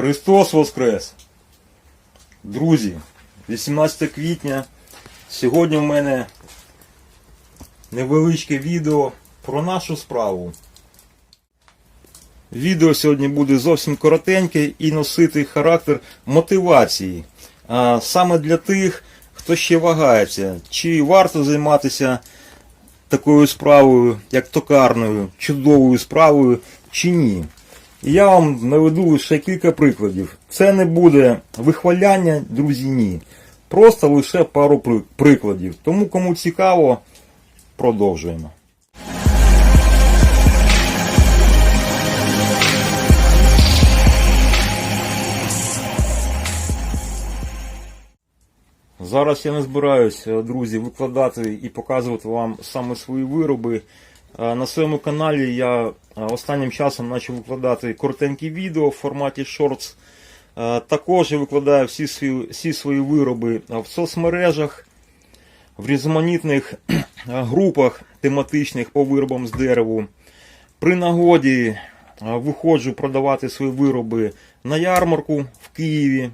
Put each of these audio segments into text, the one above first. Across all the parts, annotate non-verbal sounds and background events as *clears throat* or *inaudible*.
Христос Воскрес! Друзі, 18 квітня. Сьогодні в мене невеличке відео про нашу справу. Відео сьогодні буде зовсім коротеньке і носити характер мотивації. А саме для тих, хто ще вагається, чи варто займатися такою справою, як токарною, чудовою справою, чи ні. Я вам наведу лише кілька прикладів. Це не буде вихваляння, друзі, ні. Просто лише пару прикладів. Тому кому цікаво, продовжуємо. Зараз я не збираюсь, е, друзі, викладати і показувати вам саме свої вироби. Е, На своєму каналі я е, останнім часом почав викладати коротенькі відео в форматі Shorts. Е, Також викладаю всі свої, всі свої вироби в соцмережах, в різноманітних групах тематичних по виробам з дереву. При нагоді виходжу продавати свої вироби на ярмарку в Києві.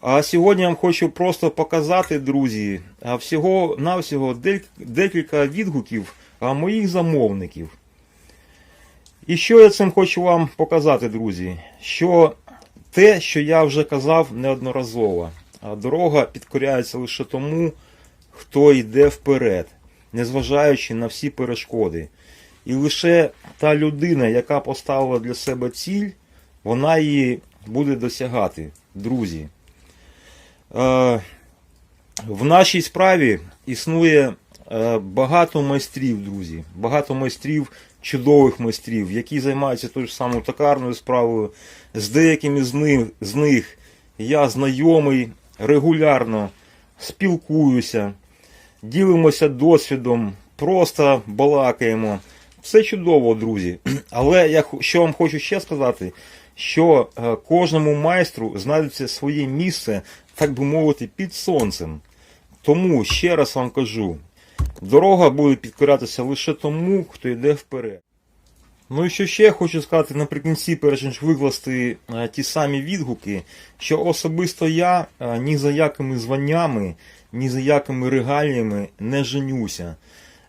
А сьогодні я вам хочу просто показати, друзі, а всього навсього декілька відгуків а, моїх замовників. І що я цим хочу вам показати, друзі? Що те, що я вже казав неодноразово, дорога підкоряється лише тому, хто йде вперед, незважаючи на всі перешкоди. І лише та людина, яка поставила для себе ціль, вона її буде досягати, друзі. Е, В нашій справі існує багато майстрів, друзі. Багато майстрів, чудових майстрів, які займаються тою ж самою токарною справою. З деякими з них, з них я знайомий регулярно спілкуюся, ділимося досвідом, просто балакаємо. Все чудово, друзі. *clears throat* Але я що вам хочу ще сказати, що е, кожному майстру знайдеться своє місце, так би мовити, під сонцем. Тому ще раз вам кажу, дорога буде підкорятися лише тому, хто йде вперед. Ну і що ще я хочу сказати наприкінці, перш ніж викласти е, ті самі відгуки, що особисто я е, ні за якими званнями, ні за якими регаліями не женюся.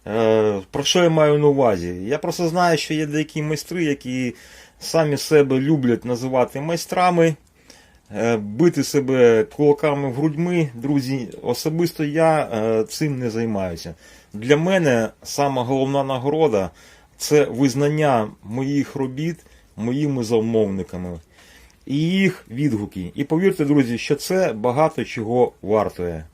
Е, Про що я маю на увазі? Я просто знаю, що є деякі майстри, які самі себе люблять називати майстрами, бити себе кулаками в грудьми. Друзі, особисто я е, цим не займаюся. Для мене сама головна нагорода це визнання моїх робіт моїми замовниками і їх відгуки. І повірте, друзі, що це багато чого вартує.